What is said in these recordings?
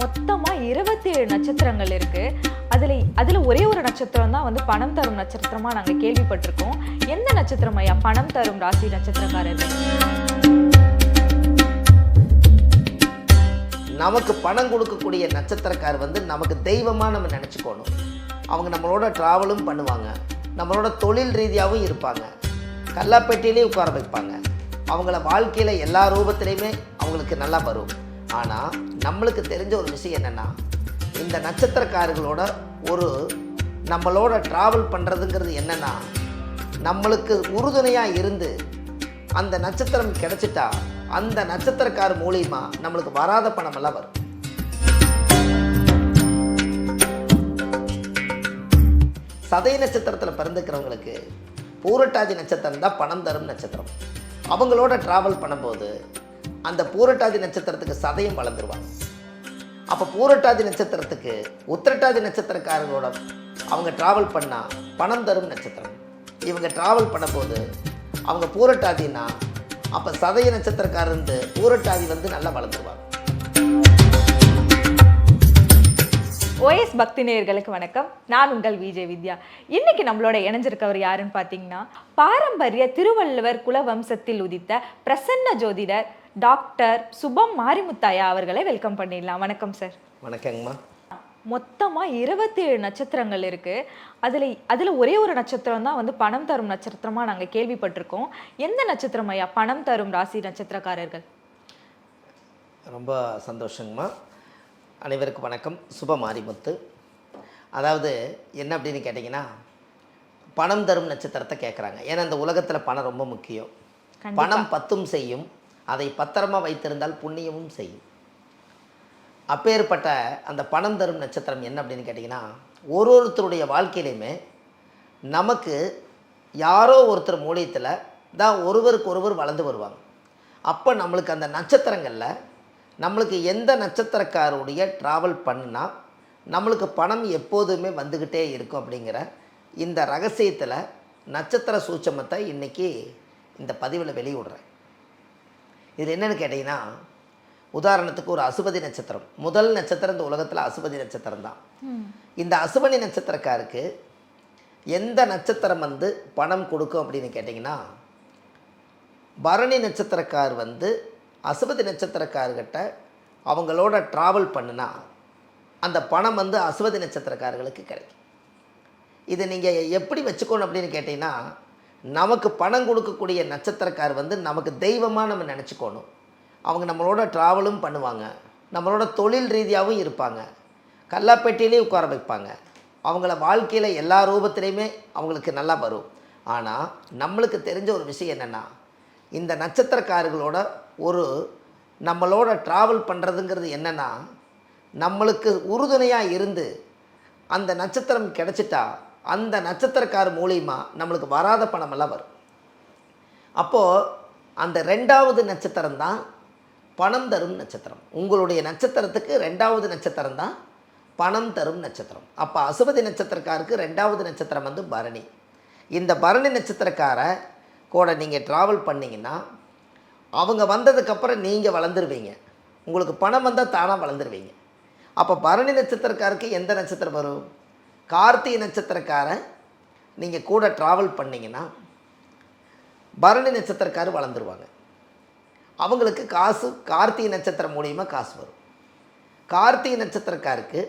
மொத்தமாக இருபத்தி ஏழு நட்சத்திரங்கள் இருக்கு. அதில் அதில் ஒரே ஒரு நட்சத்திரம் தான் வந்து பணம் தரும் நட்சத்திரமாக நாங்கள் கேள்விப்பட்டிருக்கோம். எந்த நட்சத்திரம் ஐயா? பணம் தரும் ராசி நட்சத்திரக்காரர்கள் நமக்கு பணம் கொடுக்கக்கூடிய நட்சத்திரக்கார் வந்து நமக்கு தெய்வமாக நம்ம நினச்சிக்கணும். அவங்க நம்மளோட ட்ராவலும் பண்ணுவாங்க. நம்மளோட தொழில் ரீதியாகவும் இருப்பாங்க. கல்லாப்பேட்டையிலே உட்கார வைப்பாங்க. அவங்கள வாழ்க்கையில் எல்லா ரூபத்திலையுமே அவங்களுக்கு நல்லா வரும். ஆனால் நம்மளுக்கு தெரிஞ்ச ஒரு விஷயம் என்னென்னா இந்த நட்சத்திரக்காரர்களோட ஒரு நம்மளோட ட்ராவல் பண்ணுறதுங்கிறது என்னென்னா நம்மளுக்கு உறுதுணையாக இருந்து அந்த நட்சத்திரம் கிடைச்சிட்டா அந்த நட்சத்திரக்கார் மூலியமா நம்மளுக்கு வராத பணமெல்லாம் வரும். சதய நட்சத்திரத்தில் பிறந்துக்கிறவங்களுக்கு பூரட்டாதி நட்சத்திரம் தான் பணம் தரும் நட்சத்திரம். அவங்களோட ட்ராவல் பண்ணும்போது அந்த பூரட்டாதி நட்சத்திரத்துக்கு சதயம் வளர்ந்துருவாங்க. அப்போ பூரட்டாதி நட்சத்திரத்துக்கு உத்திரட்டாதி நட்சத்திரக்காரங்களோட அவங்க ட்ராவல் பண்ணால் பணம் தரும் நட்சத்திரம். இவங்க ட்ராவல் பண்ணும்போது அவங்க பூரட்டாதின்னா அப்போ சதய நட்சத்திரக்காரர் இருந்து பூரட்டாதி வந்து நல்லா வளர்ந்துருவாங்க. ஓஎஸ் பக்தி நேயர்களுக்கு வணக்கம். நான் உங்கள் விஜய் வித்யா. இன்னைக்கு நம்மளோட இணைஞ்சிருக்கவர் யாருன்னு பார்த்தீங்கன்னா பாரம்பரிய திருவள்ளுவர் குல வம்சத்தில் உதித்த பிரசன்ன ஜோதிடர் டாக்டர் சுபம் மாரிமுத்தாயா அவர்களை வெல்கம் பண்ணிடலாம். வணக்கம் சார். வணக்கங்கம்மா. மொத்தமாக இருபத்தி ஏழு நட்சத்திரங்கள் இருக்கு. அதில் அதில் ஒரே ஒரு நட்சத்திரம் தான் வந்து பணம் தரும் நட்சத்திரமாக நாங்கள் கேள்விப்பட்டிருக்கோம். எந்த நட்சத்திரம் ஐயா? பணம் தரும் ராசி நட்சத்திரக்காரர்கள். ரொம்ப சந்தோஷங்கம்மா. அனைவருக்கும் வணக்கம். சுப மாரிமுத்து. அதாவது என்ன அப்படின்னு கேட்டிங்கன்னா பணம் தரும் நட்சத்திரத்தை கேட்குறாங்க ஏன்னா இந்த உலகத்தில் பணம் ரொம்ப முக்கியம். பணம் பத்தும் செய்யும். அதை பத்திரமா வைத்திருந்தால் புண்ணியமும் செய்யும். அப்பேற்பட்ட அந்த பணம் தரும் நட்சத்திரம் என்ன அப்படின்னு கேட்டிங்கன்னா ஒரு ஒருத்தருடைய வாழ்க்கையிலையுமே நமக்கு யாரோ ஒருத்தர் மூலியத்தில் தான் ஒருவருக்கு ஒருவர் வளர்ந்து வருவாங்க. அப்போ நம்மளுக்கு அந்த நட்சத்திரங்களில் நம்மளுக்கு எந்த நட்சத்திரக்காருடைய ட்ராவல் பண்ணால் நம்மளுக்கு பணம் எப்போதுமே வந்துக்கிட்டே இருக்கும் அப்படிங்கிற இந்த ரகசியத்தில் நட்சத்திர சூட்சமத்தை இன்றைக்கி இந்த பதிவில் வெளியிடுறேன். இது என்னன்னு கேட்டிங்கன்னா உதாரணத்துக்கு ஒரு அசுபதி நட்சத்திரம். முதல் நட்சத்திரம் இந்த உலகத்தில் அசுபதி நட்சத்திரம் தான். இந்த அசுபனி நட்சத்திரக்காருக்கு எந்த நட்சத்திரம் வந்து பணம் கொடுக்கும் அப்படின்னு கேட்டிங்கன்னா பரணி நட்சத்திரக்கார் வந்து அசுபதி நட்சத்திரக்கார்கிட்ட அவங்களோட ட்ராவல் பண்ணுனா அந்த பணம் வந்து அசுபதி நட்சத்திரக்காரர்களுக்கு கிடைக்கும். இதை நீங்கள் எப்படி வச்சுக்கணும் அப்படின்னு கேட்டிங்கன்னா நமக்கு பணம் கொடுக்கக்கூடிய நட்சத்திரக்கார் வந்து நமக்கு தெய்வமாக நம்ம நினச்சிக்கணும். அவங்க நம்மளோட ட்ராவலும் பண்ணுவாங்க. நம்மளோட தொழில் ரீதியாகவும் இருப்பாங்க. கல்லாப்பேட்டையிலே உட்கார வைப்பாங்க. அவங்கள வாழ்க்கையில் எல்லா ரூபத்திலையுமே அவங்களுக்கு நல்லா வரும். ஆனால் நம்மளுக்கு தெரிஞ்ச ஒரு விஷயம் என்னென்னா இந்த நட்சத்திரக்காரர்களோட ஒரு நம்மளோட ட்ராவல் பண்ணுறதுங்கிறது என்னென்னா நம்மளுக்கு உறுதுணையாக இருந்து அந்த நட்சத்திரம் கிடச்சிட்டா அந்த நட்சத்திரக்கார் மூலியமாக நம்மளுக்கு வராத பணமெல்லாம் வரும். அப்போது அந்த ரெண்டாவது நட்சத்திரம் தான் பணம் தரும் நட்சத்திரம். உங்களுடைய நட்சத்திரத்துக்கு ரெண்டாவது நட்சத்திரம் தான் பணம் தரும் நட்சத்திரம். அப்போ அசுபதி நட்சத்திரக்காருக்கு ரெண்டாவது நட்சத்திரம் வந்து பரணி. இந்த பரணி நட்சத்திரக்கார கூட நீங்கள் ட்ராவல் பண்ணீங்கன்னா அவங்க வந்ததுக்கப்புறம் நீங்கள் வளர்ந்துருவீங்க. உங்களுக்கு பணம் வந்தால் தானாக வளர்ந்துருவீங்க. அப்போ பரணி நட்சத்திரக்காருக்கு எந்த நட்சத்திரம் வரும்? கார்த்திகை நட்சத்திரக்காரன் நீங்கள் கூட ட்ராவல் பண்ணிங்கன்னா பரணி நட்சத்திரக்காரர் வளர்ந்துருவாங்க. அவங்களுக்கு காசு கார்த்திகை நட்சத்திரம் மூலியமாக காசு வரும். கார்த்திகை நட்சத்திரக்காருக்கு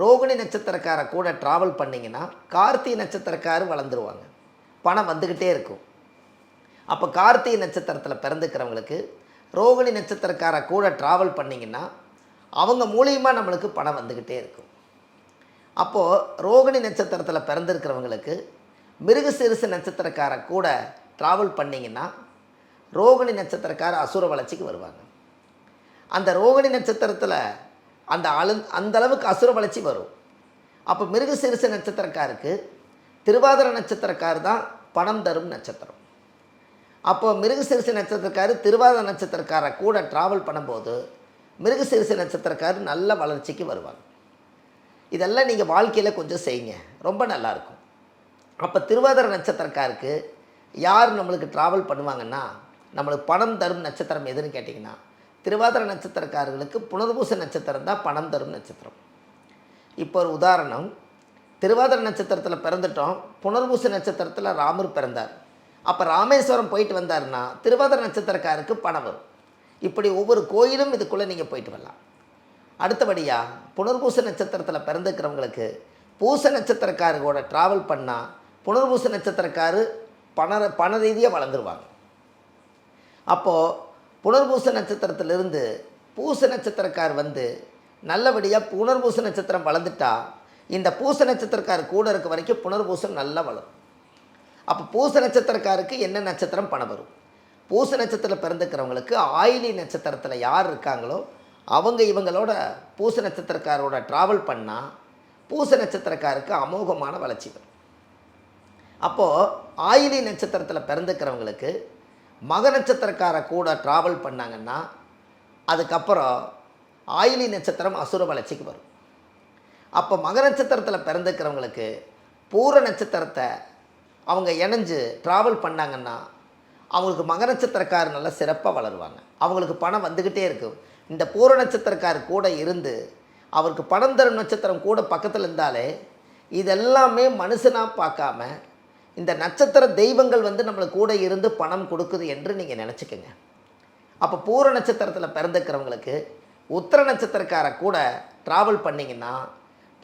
ரோகிணி நட்சத்திரக்கார கூட ட்ராவல் பண்ணிங்கன்னா கார்த்திகை நட்சத்திரக்காரர் வளர்ந்துருவாங்க. பணம் வந்துக்கிட்டே இருக்கும். அப்போ கார்த்திகை நட்சத்திரத்தில் பிறந்துக்கிறவங்களுக்கு ரோகிணி நட்சத்திரக்கார கூட ட்ராவல் பண்ணிங்கன்னா அவங்க மூலியமாக நம்மளுக்கு பணம் வந்துக்கிட்டே இருக்கும். அப்போது ரோகிணி நட்சத்திரத்தில் பிறந்திருக்கிறவங்களுக்கு மிருகசீரிச நட்சத்திரக்கார கூட ட்ராவல் பண்ணிங்கன்னா ரோகிணி நட்சத்திரக்கார அசுர வளர்ச்சிக்கு வருவாங்க. அந்த ரோகிணி நட்சத்திரத்தில் அந்த அளு அந்தளவுக்கு அசுர வளர்ச்சி வரும். அப்போ மிருகசீரிச நட்சத்திரக்காருக்கு திருவாதிர நட்சத்திரக்கார் தான் பணம் தரும் நட்சத்திரம். அப்போ மிருகசீரிச நட்சத்திரக்காரு திருவாதிர நட்சத்திரக்காரை கூட ட்ராவல் பண்ணும்போது மிருகசீரிச நட்சத்திரக்கார் நல்ல வளர்ச்சிக்கு வருவாங்க. இதெல்லாம் நீங்கள் வாழ்க்கையில் கொஞ்சம் செய்யுங்க. ரொம்ப நல்லாயிருக்கும் அப்போ திருவாதிர நட்சத்திரக்காருக்கு யார் நம்மளுக்கு ட்ராவல் பண்ணுவாங்கன்னா நம்மளுக்கு பணம் தரும் நட்சத்திரம் எதுன்னு கேட்டிங்கன்னா திருவாதிர நட்சத்திரக்காரர்களுக்கு புனர்பூச நட்சத்திரம் தான் பணம் தரும் நட்சத்திரம். இப்போ ஒரு உதாரணம் திருவாதிர நட்சத்திரத்தில் பிறந்துட்டோம் புனர்பூச நட்சத்திரத்தில் ராமர் பிறந்தார். அப்போ ராமேஸ்வரம் போயிட்டு வந்தாருன்னா திருவாதிர நட்சத்திரக்காருக்கு பணம் வரும். இப்படி ஒவ்வொரு கோயிலும் இதுக்குள்ளே நீங்கள் போயிட்டு வரலாம். அடுத்தபடியாக புனர்பூச நட்சத்திரத்தில் பிறந்துக்கிறவங்களுக்கு பூச நட்சத்திரக்காரர்களோட ட்ராவல் பண்ணால் புனர்பூச நட்சத்திரக்காரு பண பண ரீதியாக வளர்ந்துருவாங்க. அப்போது புனர்பூச நட்சத்திரத்திலிருந்து பூச நட்சத்திரக்கார் வந்து நல்லபடியாக புனர்பூச நட்சத்திரம் வளர்ந்துட்டா இந்த பூச நட்சத்திரக்கார் கூட இருக்க வரைக்கும் புனர்பூசம் நல்லா வளரும். அப்போ பூச நட்சத்திரக்காருக்கு என்ன நட்சத்திரம் பணம் வரும்? பூச நட்சத்திரத்தில் பிறந்துக்கிறவங்களுக்கு ஆயிலி நட்சத்திரத்தில் யார் இருக்காங்களோ அவங்க இவங்களோட பூச நட்சத்திரக்காரோட ட்ராவல் பண்ணால் பூச நட்சத்திரக்காருக்கு அமோகமான வளர்ச்சி வரும். அப்போது ஆயிலி நட்சத்திரத்தில் பிறந்துக்கிறவங்களுக்கு மக நட்சத்திரக்கார கூட ட்ராவல் பண்ணாங்கன்னா அதுக்கப்புறம் ஆயிலி நட்சத்திரம் அசுர வளர்ச்சிக்கு வரும். அப்போ மக நட்சத்திரத்தில் பிறந்துக்கிறவங்களுக்கு பூர நட்சத்திரத்தை அவங்க இணைஞ்சு ட்ராவல் பண்ணாங்கன்னா அவங்களுக்கு மக நட்சத்திரக்காரர் நல்லா சிறப்பாக வளருவாங்க. அவங்களுக்கு பணம் வந்துக்கிட்டே இருக்கும். இந்த பூர நட்சத்திரக்கார் கூட இருந்து அவருக்கு பணம் தரும் நட்சத்திரம் கூட பக்கத்தில் இருந்தாலே இதெல்லாமே மனுஷனாக பார்க்காம இந்த நட்சத்திர தெய்வங்கள் வந்து நம்மளுக்கு கூட இருந்து பணம் கொடுக்குது என்று நீங்கள் நினச்சிக்கோங்க. அப்போ பூர நட்சத்திரத்தில் பிறந்துக்கிறவங்களுக்கு உத்தர நட்சத்திரக்கார கூட ட்ராவல் பண்ணிங்கன்னா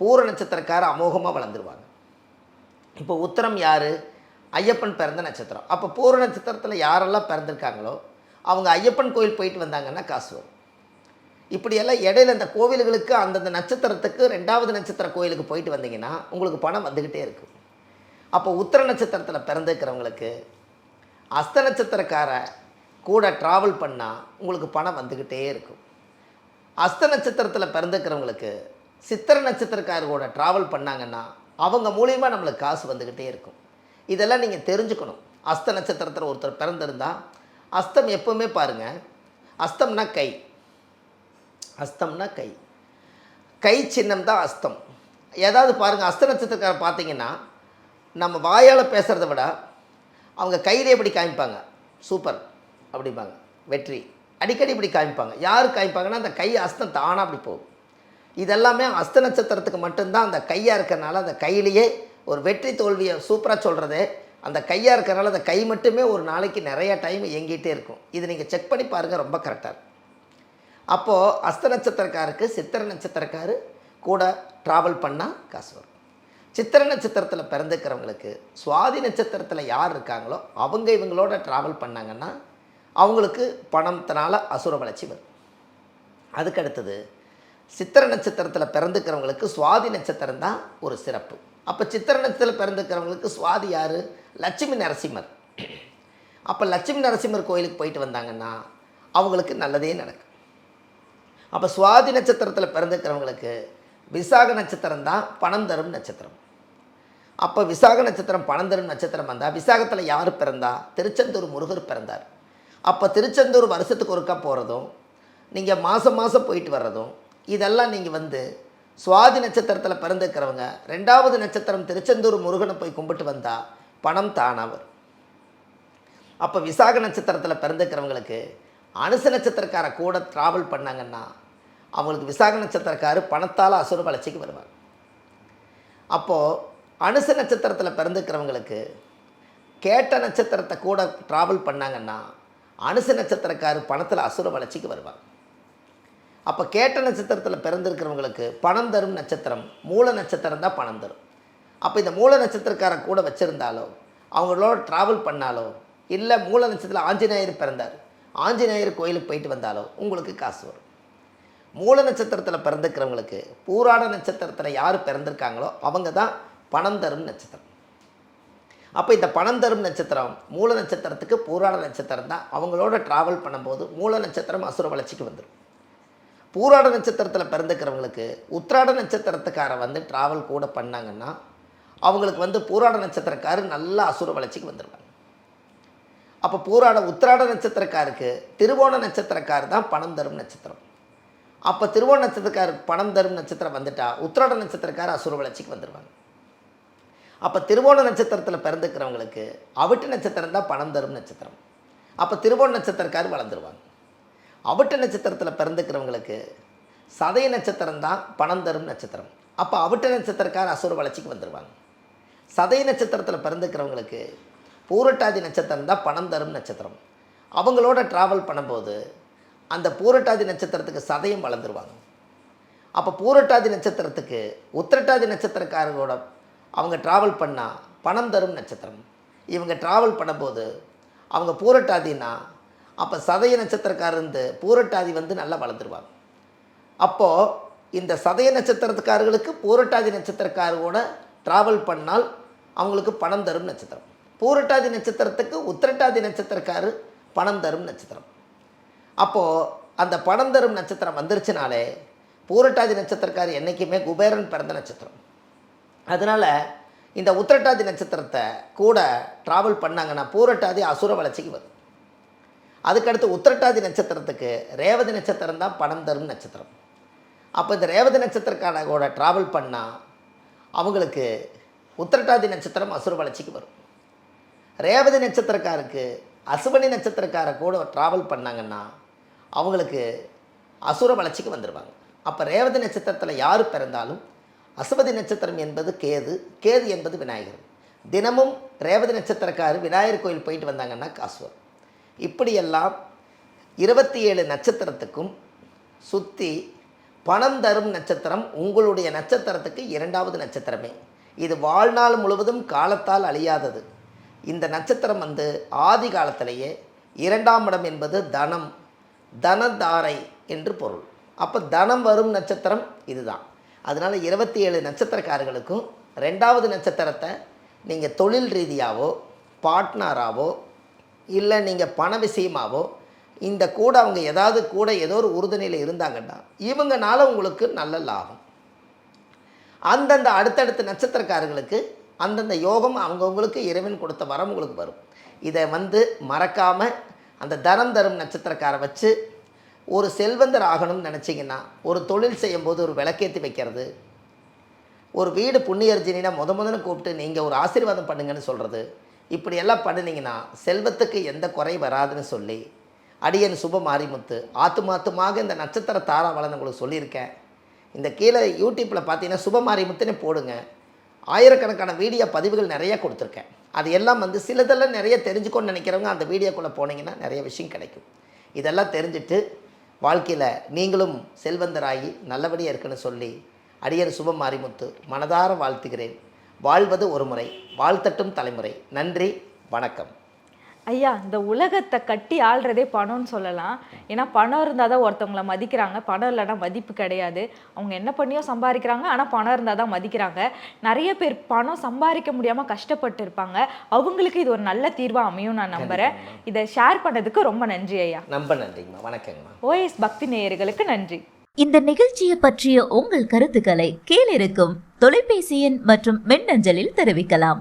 பூர நட்சத்திரக்கார அமோகமாக வளர்ந்துருவாங்க. இப்போ உத்தரம் யார்? ஐயப்பன் பிறந்த நட்சத்திரம். அப்போ பூர நட்சத்திரத்தில் யாரெல்லாம் பிறந்திருக்காங்களோ அவங்க ஐயப்பன் கோயில் போயிட்டு வந்தாங்கன்னா காசு வரும் இப்படியெல்லாம் இடையில இந்த கோவில்களுக்கு அந்தந்த நட்சத்திரத்துக்கு ரெண்டாவது நட்சத்திர கோயிலுக்கு போயிட்டு வந்தீங்கன்னா உங்களுக்கு பணம் வந்துக்கிட்டே இருக்கும். அப்போ உத்தர நட்சத்திரத்தில் பிறந்திருக்கிறவங்களுக்கு அஸ்த நட்சத்திரக்கார கூட ட்ராவல் பண்ணால் உங்களுக்கு பணம் வந்துக்கிட்டே இருக்கும். அஸ்த நட்சத்திரத்தில் பிறந்துக்கிறவங்களுக்கு சித்திர நட்சத்திரக்காரர் கூட ட்ராவல் பண்ணாங்கன்னா அவங்க மூலியமாக நம்மளுக்கு காசு வந்துக்கிட்டே இருக்கும். இதெல்லாம் நீங்கள் தெரிஞ்சுக்கணும். அஸ்த நட்சத்திரத்தில் ஒருத்தர் பிறந்திருந்தால் அஸ்தம் எப்போவுமே பாருங்கள் அஸ்தம்னா கை. அஸ்தம்னா கை. கை சின்னம் தான் அஸ்தம். ஏதாவது பாருங்கள் அஸ்த நட்சத்திரக்காரர் பார்த்தீங்கன்னா நம்ம வாயால் பேசுகிறத விட அவங்க கையிலே இப்படி காமிப்பாங்க. சூப்பர் அப்படிம்பாங்க. வெற்றி. அடிக்கடி இப்படி காமிப்பாங்க. யார் காமிப்பாங்கன்னா அந்த கை அஸ்தம் தானாக அப்படி போகும். இதெல்லாமே அஸ்த நட்சத்திரத்துக்கு மட்டும்தான் அந்த கையாக இருக்கிறனால அந்த கையிலேயே ஒரு வெற்றி தோல்வியை சூப்பராக சொல்கிறது அந்த கையாக இருக்கிறனால அந்த கை மட்டுமே ஒரு நாளைக்கு நிறையா டைம் இயங்கிட்டே இருக்கும். இது நீங்கள் செக் பண்ணி பாருங்கள் ரொம்ப கரெக்டாக இருக்கும். அப்போது அஸ்த நட்சத்திரக்காருக்கு சித்திர நட்சத்திரக்காரு கூட ட்ராவல் பண்ணால் காசு வரும். சித்திர நட்சத்திரத்தில் பிறந்துக்கிறவங்களுக்கு சுவாதி நட்சத்திரத்தில் யார் இருக்காங்களோ அவங்க இவங்களோட ட்ராவல் பண்ணாங்கன்னா அவங்களுக்கு பணத்தினால அசுர வளர்ச்சி வரும். அதுக்கு அடுத்தது சித்திர நட்சத்திரத்தில் பிறந்துக்கிறவங்களுக்கு சுவாதி நட்சத்திரம் தான் ஒரு சிறப்பு. அப்போ சித்திர நட்சத்திரத்தில் பிறந்துக்கிறவங்களுக்கு சுவாதி யார்? லட்சுமி நரசிம்மர். அப்போ லட்சுமி நரசிம்மர் கோயிலுக்கு போயிட்டு வந்தாங்கன்னா அவங்களுக்கு நல்லதே நடக்கும். அப்போ சுவாதி நட்சத்திரத்தில் பிறந்துக்கிறவங்களுக்கு விசாக நட்சத்திரம் தான் பணம் தரும் நட்சத்திரம். அப்போ விசாக நட்சத்திரம் பணம் தரும் நட்சத்திரம் வந்தால் விசாகத்தில் யார் பிறந்தா? திருச்செந்தூர் முருகர் பிறந்தார். அப்போ திருச்செந்தூர் வருஷத்துக்கு ஒருக்கா போகிறதும் நீங்கள் மாதம் மாதம் போயிட்டு வர்றதும் இதெல்லாம் நீங்கள் வந்து சுவாதி நட்சத்திரத்தில் பிறந்துக்கிறவங்க ரெண்டாவது நட்சத்திரம் திருச்செந்தூர் முருகனை போய் கும்பிட்டு வந்தால் பணம் தானாக வரும். அப்போ விசாக நட்சத்திரத்தில் பிறந்துக்கிறவங்களுக்கு அனுச நட்சத்திரக்கார கூட ட்ராவல் பண்ணாங்கன்னா அவங்களுக்கு விசாக நட்சத்திரக்காரு பணத்தால் அசுர வளர்ச்சிக்கு வருவாங்க அப்போது அனுச நட்சத்திரத்தில் பிறந்துக்கிறவங்களுக்கு கேட்ட நட்சத்திரத்தை கூட ட்ராவல் பண்ணாங்கன்னா அனுச நட்சத்திரக்காரு பணத்தில் அசுர வளர்ச்சிக்கு வருவாங்க அப்போ கேட்ட நட்சத்திரத்தில் பிறந்திருக்கிறவங்களுக்கு பணம் தரும் நட்சத்திரம் மூல நட்சத்திரம் தான் பணம் தரும். அப்போ இந்த மூல நட்சத்திரக்கார கூட வச்சுருந்தாலோ அவங்களோட ட்ராவல் பண்ணாலோ இல்லை மூல நட்சத்திரத்தில் ஆஞ்சநேயர் பிறந்தார் ஆஞ்சநேயர் கோயிலுக்கு போயிட்டு வந்தாலோ உங்களுக்கு காசு வரும். மூல நட்சத்திரத்தில் பிறந்துக்கிறவங்களுக்கு பூராட நட்சத்திரத்தில் யார் பிறந்திருக்காங்களோ அவங்க தான் பணம் தரும் நட்சத்திரம். அப்போ இந்த பணம் தரும் நட்சத்திரம் மூல நட்சத்திரத்துக்கு பூராட நட்சத்திரம் தான். அவங்களோட ட்ராவல் பண்ணும்போது மூல நட்சத்திரம் அசுர வளர்ச்சிக்கு வந்துடும் பூராட நட்சத்திரத்தில் பிறந்துக்கிறவங்களுக்கு உத்திராட நட்சத்திரத்துக்கார வந்து ட்ராவல் கூட பண்ணாங்கன்னா அவங்களுக்கு வந்து பூராட நட்சத்திரக்காரர் நல்ல அசுர வளர்ச்சிக்கு வந்துடுவாங்க அப்போ பூராட உத்திராட நட்சத்திரக்காருக்கு திருவோண நட்சத்திரக்கார் தான் பணம் தரும் நட்சத்திரம். அப்போ திருவோண நட்சத்திரக்கார் பணம் தரும் நட்சத்திரம் வந்துட்டா உத்திராட நட்சத்திரக்கார் அசுர வளர்ச்சிக்கு வந்துடுவாங்க அப்போ திருவோண நட்சத்திரத்தில் பிறந்துக்கிறவங்களுக்கு அவிட்டு நட்சத்திரம் தான் பணம் தரும் நட்சத்திரம். அப்போ திருவோண நட்சத்திரக்கார் வளர்ந்துருவாங்க. அவிட்ட நட்சத்திரத்தில் பிறந்துக்கிறவங்களுக்கு சதய நட்சத்திரம் தான் பணம் தரும் நட்சத்திரம். அப்போ அவிட்ட நட்சத்திரக்கார் அசுர வளர்ச்சிக்கு வந்துடுவாங்க சதய நட்சத்திரத்தில் பிறந்துக்கிறவங்களுக்கு பூரட்டாதி நட்சத்திரம் தான் பணம் தரும் நட்சத்திரம். அவங்களோட ட்ராவல் பண்ணும்போது அந்த பூரட்டாதி நட்சத்திரத்துக்கு சதயம் வளர்ந்துருவாங்க. அப்போ பூரட்டாதி நட்சத்திரத்துக்கு உத்திரட்டாதி நட்சத்திரக்காரர்களோட அவங்க ட்ராவல் பண்ணால் பணம் தரும் நட்சத்திரம். இவங்க ட்ராவல் பண்ணும்போது அவங்க பூரட்டாதினா அப்போ சதய நட்சத்திரக்காரர் இருந்து பூரட்டாதி வந்து நல்லா வளர்ந்துருவாங்க. அப்போது இந்த சதய நட்சத்திரத்துக்காரர்களுக்கு பூரட்டாதி நட்சத்திரக்காரரோட ட்ராவல் பண்ணால் அவங்களுக்கு பணம் தரும் நட்சத்திரம். பூரட்டாதி நட்சத்திரத்துக்கு உத்திரட்டாதி நட்சத்திரக்காரு பணம் தரும் நட்சத்திரம். அப்போது அந்த பணம் தரும் நட்சத்திரம் வந்துருச்சுனாலே பூரட்டாதி நட்சத்திரக்கார் என்றைக்குமே குபேரன் பிறந்த நட்சத்திரம். அதனால் இந்த உத்திரட்டாதி நட்சத்திரத்தை கூட ட்ராவல் பண்ணாங்கன்னா பூரட்டாதி அசுர வளர்ச்சிக்கு வரும். அதுக்கடுத்து உத்திரட்டாதி நட்சத்திரத்துக்கு ரேவதி நட்சத்திரம் தான் பணம் தரும் நட்சத்திரம். அப்போ இந்த ரேவதி நட்சத்திரக்கான கூட ட்ராவல் பண்ணால் அவங்களுக்கு உத்திரட்டாதி நட்சத்திரம் அசுர வளர்ச்சிக்கு வரும். ரேவதி நட்சத்திரக்காருக்கு அசுவனி நட்சத்திரக்கார கூட ட்ராவல் பண்ணாங்கன்னா அவங்களுக்கு அசுர வளர்ச்சிக்கு வந்துடுவாங்க அப்போ ரேவதி நட்சத்திரத்தில் யார் பிறந்தாலும் அசுவதி நட்சத்திரம் என்பது கேது கேது என்பது விநாயகர். தினமும் ரேவதி நட்சத்திரக்காரு விநாயகர் கோயில் போயிட்டு வந்தாங்கன்னா காசு வரும் இப்படியெல்லாம் இருபத்தி ஏழு நட்சத்திரத்துக்கும் சுற்றி பணம் தரும் நட்சத்திரம் உங்களுடைய நட்சத்திரத்துக்கு இரண்டாவது நட்சத்திரமே. இது வாழ்நாள் முழுவதும் காலத்தால் அழியாதது. இந்த நட்சத்திரம் வந்து ஆதி காலத்திலேயே இரண்டாம் இடம் என்பது தனம் தனதாரை என்று பொருள். அப்போ தனம் வரும் நட்சத்திரம் இதுதான். அதனால் இருபத்தி ஏழு நட்சத்திரக்காரர்களுக்கும் ரெண்டாவது நட்சத்திரத்தை நீங்கள் தொழில் ரீதியாகவோ பார்ட்னராகவோ இல்லை நீங்கள் பண விஷயமாவோ இந்த கூட அவங்க ஏதாவது கூட ஏதோ ஒரு உறுதுணையில் இருந்தாங்கன்னா இவங்கனால உங்களுக்கு நல்ல லாபம். அந்தந்த அடுத்தடுத்த நட்சத்திரக்காரர்களுக்கு அந்தந்த யோகம் அவங்கவுங்களுக்கு இறைவன் கொடுத்த வரம் உங்களுக்கு வரும். இதை வந்து மறக்காமல் அந்த தனம் தரும் நட்சத்திரக்காரை வச்சு ஒரு செல்வந்தர் ஆகணும்னு நினச்சிங்கன்னா ஒரு தொழில் செய்யும்போது ஒரு விளக்கேற்றி வைக்கிறது ஒரு வீடு புண்ணியர்ஜினா முத முதல்ல கூப்பிட்டு நீங்கள் ஒரு ஆசீர்வாதம் பண்ணுங்கன்னு சொல்கிறது இப்படியெல்லாம் பண்ணினீங்கன்னா செல்வத்துக்கு எந்த குறை வராதுன்னு சொல்லி அடியன் சுப மாரிமுத்து ஆத்துமாத்துமாக இந்த நட்சத்திர தாராவளன் உங்களுக்கு சொல்லியிருக்கேன். இந்த கீழே யூடியூப்பில் பார்த்தீங்கன்னா சுப மாரிமுத்துன்னு போடுங்க. ஆயிரக்கணக்கான வீடியோ பதிவுகள் நிறைய கொடுத்துருக்கேன். அது எல்லாம் வந்து சிலதெல்லாம் நிறைய தெரிஞ்சுக்கணும்னு நினைக்கிறவங்க அந்த வீடியோக்குள்ளே போனீங்கன்னா நிறைய விஷயம் கிடைக்கும். இதெல்லாம் தெரிஞ்சுட்டு வாழ்க்கையில் நீங்களும் செல்வந்தராகி நல்லபடியாக இருக்குன்னு சொல்லி அடியர் சுப மாரிமுத்து மனதார வாழ்த்துகிறேன். வாழ்வது ஒரு முறை வாழ்த்தட்டும் தலைமுறை. நன்றி வணக்கம். ஐயா இந்த உலகத்தை கட்டி ஆள்றதே பணம்னு சொல்லலாம். ஏன்னா பணம் இருந்தால் தான் ஒருத்தவங்கள மதிக்கிறாங்க. பணம் இல்லைன்னா மதிப்பு கிடையாது. அவங்க என்ன பண்ணியோ சம்பாதிக்கிறாங்க. ஆனால் பணம் இருந்தால் தான் மதிக்கிறாங்க. நிறைய பேர் பணம் சம்பாதிக்க முடியாமல் கஷ்டப்பட்டு இருப்பாங்க. அவங்களுக்கு இது ஒரு நல்ல தீர்வாக அமையும் நான் நம்புகிறேன் இதை ஷேர் பண்ணதுக்கு ரொம்ப நன்றி ஐயா. ரொம்ப நன்றிங்கம்மா. வணக்கங்கம்மா. ஓஎஸ் பக்தி நேயர்களுக்கு நன்றி. இந்த நிகழ்ச்சியை பற்றிய உங்கள் கருத்துக்களை கீழிருக்கும் தொலைபேசி எண் மற்றும் மின்னஞ்சலில் தெரிவிக்கலாம்.